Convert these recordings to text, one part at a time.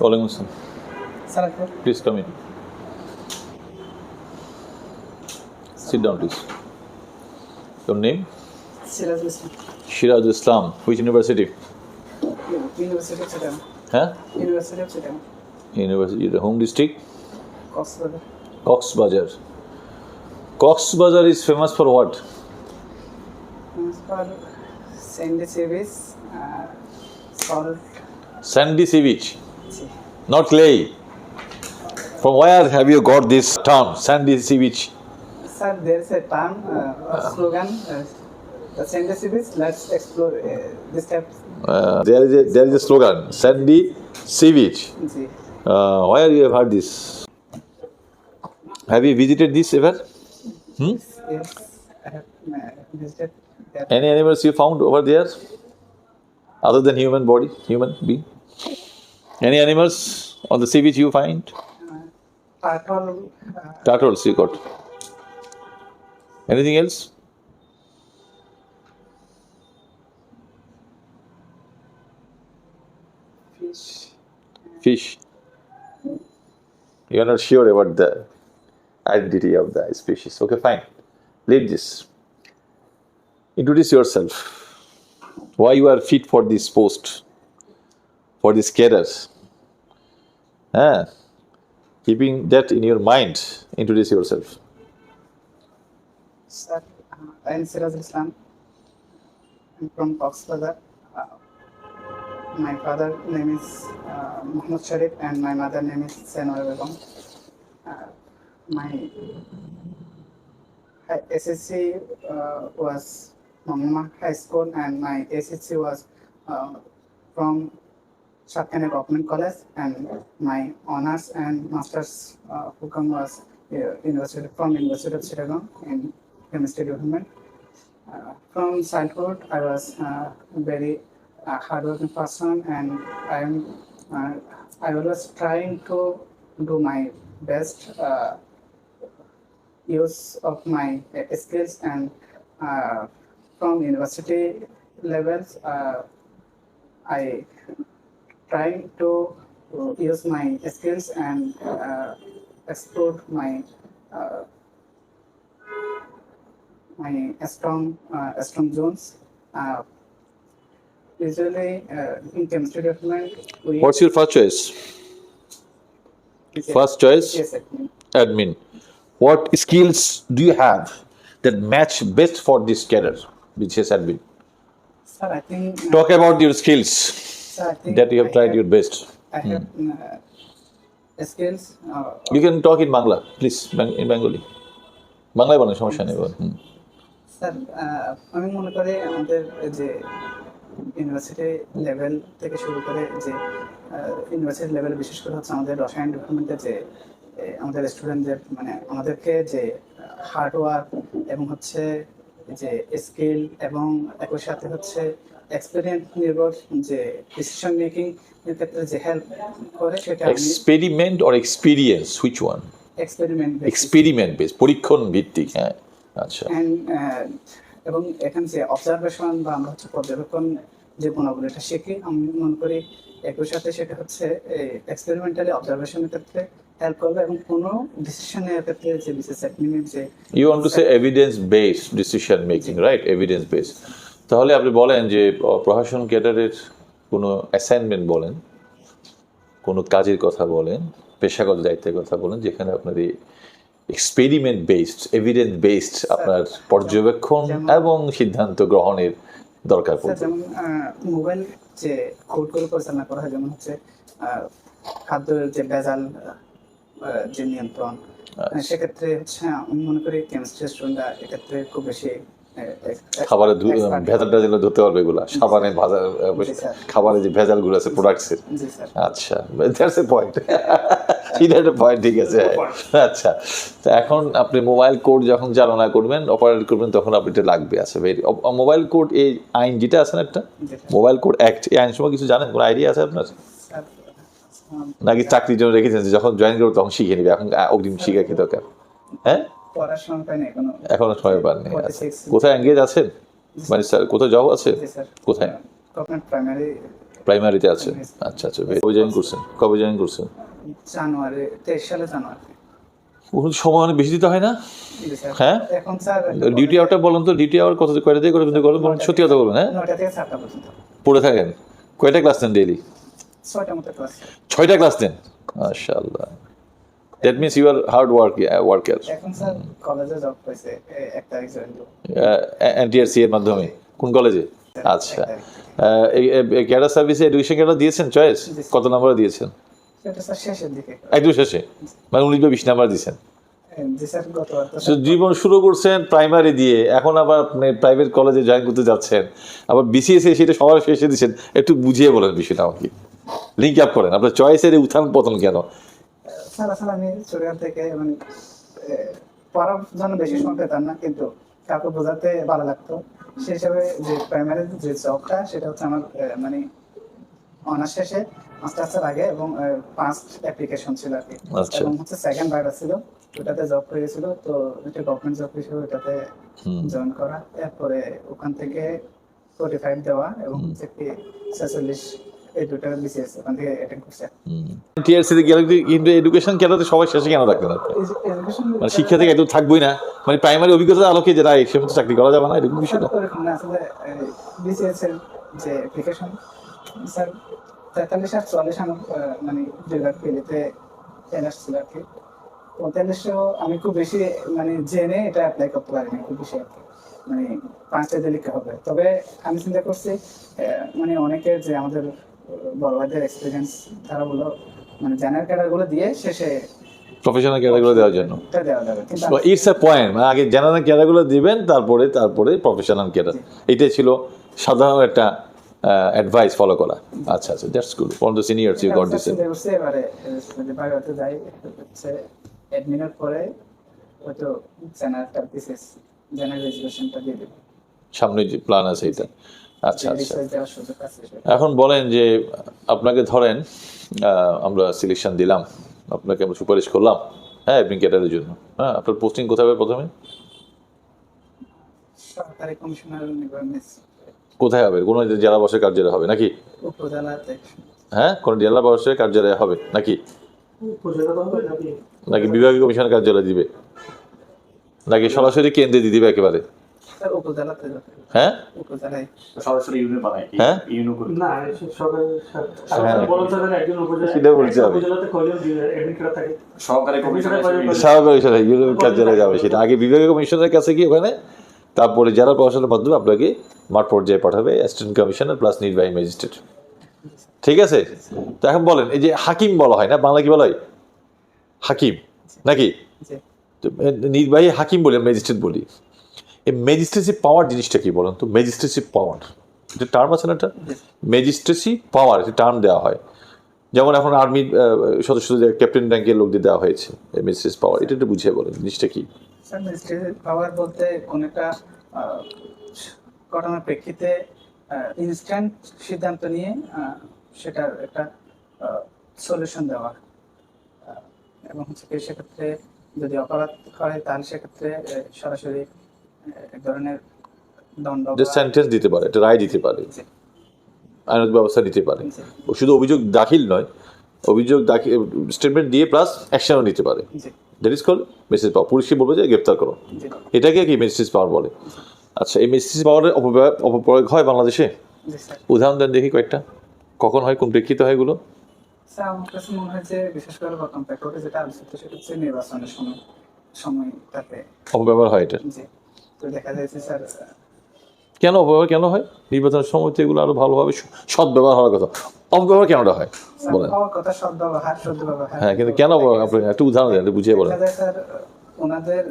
ওয়ালাইকুম আসসালাম স্যার একবার please come in sit down please your name Sirajul Islam Shiraz Islam which university university of Chittagong হ্যাঁ university of Chittagong university the home district Cox's Bazar Coxbazar Coxbazar is famous for what for sandy সিভিস salt sandy seaweed, not clay. From where have you got this term, sandy seaweed? Sir, there's a term, uh, uh. slogan, uh, Sevich. sandy seaweed, let's explore uh, this step. Uh, there, is a, there is a slogan, sandy seaweed. Uh, where you have heard this? Have you visited this ever? Hmm? Yes, I have uh, visited. Any animals you found over there? Other than human body, human being? Any animals on the sea beach you find? turtle Turtles you got. Anything else? fish Fish. You are not sure about the identity of the species. Okay, fine. Leave this. Introduce yourself. Why you are fit for this post? For this career? Ah, keeping that in your mind, introduce yourself. Sir, uh, I am Siraj Islam. I'm from Coxbazar. Uh, my father name is uh, Muhammad Sharif and my mother name is Senor Begum. Uh, my SSC uh, was Mamma High School and my SSC was uh, from Shatkane Government College and my honors and masters uh, was uh, University from University of Chittagong in chemistry department. Uh, from childhood, I was uh, very uh, hardworking person, and I am uh, I was trying to do my best uh, use of my uh, skills and uh, from university levels. Uh, I trying to uh, use my skills and uh, explore my uh, my strong uh, strong zones. Uh, usually uh, in chemistry department, we What's your first choice? Yes, First choice? Yes, sir. Admin. What skills do you have that match best for this career, which is admin? Sir, I think. uh, Talk about your skills sir, I think that you have I tried your best. I have uh, skills. Uh, You can talk in Bangla, please, Bang- in Bengali. বাংলায় বলেন সমস্যা নেই বলেন হুম। Sir আহ, আমি মনে করি আমাদের যে ইউনিভার্সিটি লেভেল থেকে শুরু করে যে ইউনিভার্সিটি লেভেল বিশেষ করে হচ্ছে আমাদের রসায়ন ডিপার্টমেন্টে যে এ, আমাদের স্টুডেন্টদের মানে আমাদেরকে যে হার্ড ওয়ার্ক এবং হচ্ছে যে স্কিল এবং একই সাথে হচ্ছে এক্সপিরিয়েন্স নির্ভর যে ডিসিশন মেকিং এর ক্ষেত্রে যে হেল্প করে সেটা experiment or experience which one experiment experiment base পরীক্ষণ ভিত্তিক হ্যাঁ। আচ্ছা। এবং এখানে যে অবজারভেশন বা আমরা হচ্ছে পর্যবেক্ষণ যে গুণাবলী এটা শিখি আমি মনে করি একই সাথে সেটা হচ্ছে এক্সপেরিমেন্টালি অবজারভেশনের ক্ষেত্রে হেল্প করবে এবং কোনো ডিসিশনের ক্ষেত্রে যে বিশেষ অ্যাডমিনের যে you want to say evidence based decision making right evidence based তাহলে আপনি বলেন যে প্রশাসন ক্যাডারের কোনো অ্যাসাইনমেন্ট বলেন কোনো কাজের কথা বলেন পেশাগত দায়িত্বের কথা বলেন যেখানে আপনার এই এক্সপেরিমেন্ট বেসড এভিডেন্স বেসড আপনার পর্যবেক্ষণ এবং সিদ্ধান্ত গ্রহণের দরকার পড়বে। যেমন মোবাইল যে কোডগুলো পরিচালনা করা হয় যেমন হচ্ছে আহ, খাদ্যের যে ভেজাল যে নিয়ন্ত্রণ। আচ্ছা। সেক্ষেত্রে হচ্ছে আমি মনে করি কেমিস্ট্রি স্টুডেন্টরা এক্ষেত্রে খুব বেশি খাবারের ভেজালটা যেন ধরতে পারবে এগুলা সাবানে খাবারে যে ভেজালগুলো আছে প্রোডাক্টসের আচ্ছা দ্যাটস এ পয়েন্ট এটা পয়েন্ট ঠিক আছে। আচ্ছা তো এখন আপনি মোবাইল কোড যখন চালনা করবেন অপারেট করবেন তখন আপনি এটা লাগবে আচ্ছা ভেরি মোবাইল কোড এই আইন যেটা আছে না একটা? মোবাইল কোড অ্যাক্ট এই আইন সময় কিছু জানেন? কোনো আইডিয়া আছে আপনার? নাকি চাকরির জন্য রেখেছেন যখন জয়েন করব তখন শিখে নিবে এখন অগ্রিম শিখা কি দরকার? হ্যাঁ? এখনও। সময় পাননি আচ্ছা। কোথায় এঙ্গেজ আছেন? মানে স্যার। কোথায় জব আছে? কোথায়? প্রাইমারিতে আছে। আচ্ছা আচ্ছা কবে জয়েন করছেন? কবে জয়েন করছেন? জানুয়ারি তেইশ সালে জানুয়ারি। ওখানে সময় অনেক বেশি দিতে হয় না? হ্যাঁ? এখন ডিউটি আওয়ারটা বলেন তো ডিউটি আওয়ার কত কয়টা দিয়ে করে কিন্তু বলেন সত্যি কথা বলবেন হ্যাঁ? পড়ে থাকেন? কয়টা ক্লাস নেন ডেইলি ছয়টা মতো ক্লাস। ছয়টা ক্লাস নেন মাশাআল্লাহ। That means you are hard work worker এখন স্যার কলেজে জব পাইছে এ- এক তারিখ জয়েন করব। এনটিআরসি এর মাধ্যমে? কোন কলেজে? আচ্ছা। ক্যাডার সার্ভিসে এডুকেশন ক্যাডার দিয়েছেন চয়েস কত নাম্বার দিয়েছেন? একদম শেষে? মানে উনিশ বা বিশ নাম্বার দিয়েছেন So, জীবন শুরু করছেন প্রাইমারি দিয়ে এখন আবার আপনি প্রাইভেট কলেজে জয়েন করতে যাচ্ছেন। আবার বিসিএস এ সেটা সবার শেষে দিচ্ছেন একটু বুঝিয়ে বলেন বিষয়টা আমাকে। লিঙ্ক আপ করেন। আপনার চয়েসের উত্থান পতন কেন? স্যার আসলে আমি থেকে মানে পড়ার জন্য বেশি সময় পেতাম না কিন্তু কাউকে বোঝাতে ভালো লাগতো। সেই হিসাবে যে প্রাইমারি যে জবটা সেটা হচ্ছে আমার মানে অনার্স শেষে মাস্টার্সের আগে এবং ফার্স্ট অ্যাপ্লিকেশন ছিল আর কি। আচ্ছা। এবং হচ্ছে সেকেন্ড বাইরা ছিল ওটাতে জব হয়ে গেছিল তো এটা গভর্নমেন্ট জব হিসেবে ওটাতে জয়েন করা। এরপরে ওখান থেকে ফোর্টি ফাইভ দেওয়া এবং ছেচল্লিশ এই দুটো বিসিএস ওখান থেকে অ্যাটেন্ড করছে। টিআরসি তে গেলে কিন্তু এডুকেশন ক্যাডারতে সবাই শেষে কেন মানে শিক্ষা থেকে একদম থাকবোই না। মানে প্রাইমারি অভিজ্ঞতার আলোকে যেটা সে মতো চাকরি করা যাবে না এরকম বিষয়টা? ওরকম না আসলে বিসিএস এর যে অ্যাপ্লিকেশন স্যার তেতাল্লিশ আর চুয়াল্লিশ আমার আহ, মানে আর কি। পঁয়তাল্লিশও আমি খুব বেশি মানে জেনে এটা অ্যাপ্লাই করতে পারিনি খুব বেশি আর কি। মানে পাঁচটা লিখতে হবে? তবে আমি চিন্তা করছি মানে অনেকের যে আমাদের বড় ভাইদের এক্সপিরিয়েন্স তারা বলল মানে জেনারেল ক্যাডারগুলো দিয়ে শেষে প্রফেশনাল ক্যাডারগুলো দেওয়ার জন্য। ইটস এ পয়েন্ট মানে আগে জেনারেল ক্যাডারগুলো দিবেন তারপরে তারপরে প্রফেশনাল ক্যাডার। এটাই ছিল সাধারণ একটা অ্যাডভাইস ফলো করা। আচ্ছা আচ্ছা that's good for the seniors you got this এবারে যদি বাইরেতে যাই অ্যাডমিনের পরে হয়তো জেনারেল রেজুলেশনটা দিয়ে দেবো। সামনে যে প্ল্যান আছে এটা। আচ্ছা আচ্ছা। এখন বলেন যে আপনাকে ধরেন আমরা সিলেকশন দিলাম। আপনাকে আমরা সুপারিশ করলাম হ্যাঁ এভরিং ক্যাডারের জন্য। হ্যাঁ আপনার পোস্টিং কোথায় হবে প্রথমে? কোথায় হবে? কোনো জেলা বসের কার্যালয় হবে নাকি? হ্যাঁ কোনো জেলা বসের কার্যালয় হবে নাকি? নাকি বিভাগীয় কমিশনের কার্যালয় দিবে? নাকি সরাসরি কেন্দ্রে দিয়ে দিবে একেবারে? হ্যাঁ? হ্যাঁ? সহকারী ইউনিয়ন- কার্যালয়ে যাবে সেটা। আগে বিভাগীয় কাছে গিয়ে ওখানে তারপরে জেলা প্রশাসনের মাধ্যমে আপনাকে মাঠ পর্যায়ে পাঠাবে অ্যাসিস্ট্যান্ট কমিশনার প্লাস নির্বাহী ম্যাজিস্ট্রেট ঠিক আছে? তো এখন বলেন এই যে হাকিম বলা হয় না বাংলা কি বলা হয়? হাকিম নাকি? তো নির্বাহী হাকিম বলি ম্যাজিস্ট্রেট বলি। এই ম্যাজিস্ট্রেসি পাওয়ার জিনিসটা কি বলুন তো? ম্যাজিস্ট্রেসি পাওয়ার এটা টার্ম আছে না এটা? ম্যাজিস্ট্রেসি পাওয়ার একটা টার্ম দেওয়া হয়। যেমন এখন আর্মির সদস্যদের ক্যাপ্টেন র্যাঙ্কের লোকদের দেওয়া হয়েছে ম্যাজিস্ট্রেসি পাওয়ার এটা একটু বুঝিয়ে বলেন, জিনিসটা কি? পাওয়ার বলতে কোন একটা ঘটনার প্রেক্ষিতে ইনস্ট্যান্ট সিদ্ধান্ত নিয়ে সেটার একটা সলিউশন দেওয়া। এবং সেক্ষেত্রে যদি অপরাধ হয়, তাহলে সেক্ষেত্রে সরাসরি এক ধরনের দণ্ড যে সেন্টেন্স দিতে পারে একটা রায় দিতে পারে আইনত ব্যবস্থা নিতে পারে। ও শুধু অভিযোগ দাখিল নয় অভিযোগ দাখিল স্টেটমেন্ট দিয়ে প্লাস অ্যাকশনও নিতে পারে। That is call message power পুলিশকে বলবে যে গ্রেপ্তার করো। এটাকে কি মেসেজ পাওয়ার বলে? আচ্ছা এই মেসেজ পাওয়ারের অপব্যয় অপপ্রয়োগ হয় বাংলাদেশে? উদাহরণ দেন দেখি কয়েকটা। কখন হয় কোন প্রেক্ষিতে হয় এগুলো? আমার কাছে মনে হয় যে বিশেষ করে বর্তমান প্রেক্ষাপটে যেটা আলোচিত সেটা হচ্ছে নির্বাচনের সময় সময়টাতে অপব্যবহার হয় এটা? তো দেখা যাচ্ছে স্যার কেন অপব্যবহার কেন হয়? নির্বাচনের সময় তো এগুলো আরও ভালোভাবে সৎ ব্যবহার হওয়ার কথা। অপব্যবহার কেনটা হয়? বলেন। কথা সদ ব্যবহার হ্যাঁ কিন্তু কেন? আপনি একটু উদাহরণ দেন বুঝিয়ে বলেন। স্যার ওনাদের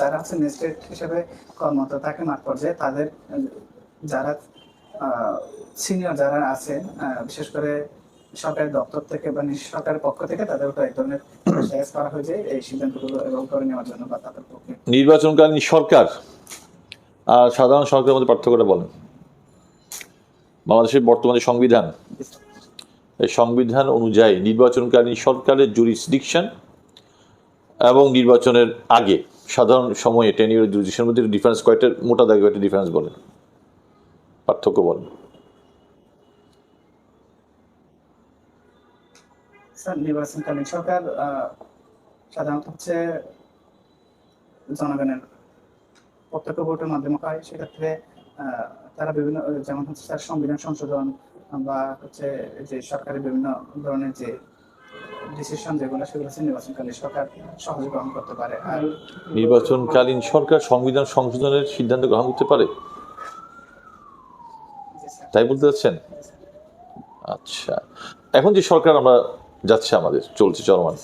যারা হচ্ছে ম্যাজিস্ট্রেট হিসেবে কর্মরত থাকে মাঠ পর্যায়ে তাদের যারা সিনিয়র যারা আছেন বিশেষ করে সরকারি দপ্তর থেকে বা সরকারের পক্ষ থেকে তাদের উপর এক ধরনের করা হয়েছে। এই সিদ্ধান্তগুলো এবং করে নেওয়ার জন্য বা তাদের পক্ষে। নির্বাচনকালীন সরকার আর সাধারণ সরকারের মধ্যে পার্থক্যটা বলেন। বাংলাদেশের বর্তমানে সংবিধান, এই সংবিধান অনুযায়ী নির্বাচনকালীন সরকারের জুরিসডিকশন এবং নির্বাচনের আগে সাধারণ সময়ে টেন ইয়ার জুরিসডিকশনের মধ্যে ডিফারেন্স কয়েকটা মোটা দাগে কয়টা ডিফারেন্স বলেন। পার্থক্য বলেন। নির্বাচনকালীন সরকার সাধারণত হচ্ছে জনগণের প্রত্যক্ষ ভোটের মাধ্যমে হয় সেক্ষেত্রে তারা বিভিন্ন যেমন হচ্ছে স্যার সংবিধান সংশোধন বা হচ্ছে যে সরকারের বিভিন্ন ধরনের যে ডিসিশন যেগুলো সেগুলো হচ্ছে নির্বাচনকালীন সরকার সহজে গ্রহণ করতে পারে। আর নির্বাচনকালীন সরকার সংবিধান সংশোধনের সিদ্ধান্ত গ্রহণ করতে পারে? তাই বলতে চাচ্ছেন? আচ্ছা। এখন যে সরকার আমরা যাচ্ছে আমাদের চলছে চলমান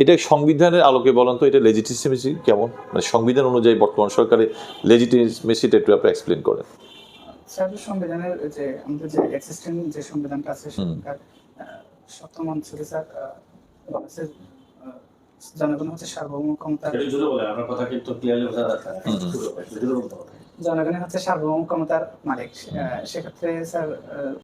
এটা সংবিধানের আলোকে বলেন তো এটা লেজিটিমেসি কেমন? মানে সংবিধান অনুযায়ী বর্তমান সরকারের লেজিটিমেসিটা একটু আপনি এক্সপ্লেন করেন। স্যার সংবিধানের যে আমাদের যে এক্সিস্টিং যে সংবিধানটা আছে সেখানকার সপ্তম অনুচ্ছেদে স্যার আহ, বলা আছে, আহ, জনগণ হচ্ছে সার্বভৌম ক্ষমতা। কথা কিন্তু ক্লিয়ারলি বোঝা যাচ্ছে। জনগণের হচ্ছে সার্বভৌম ক্ষমতার মালিক সেক্ষেত্রে স্যার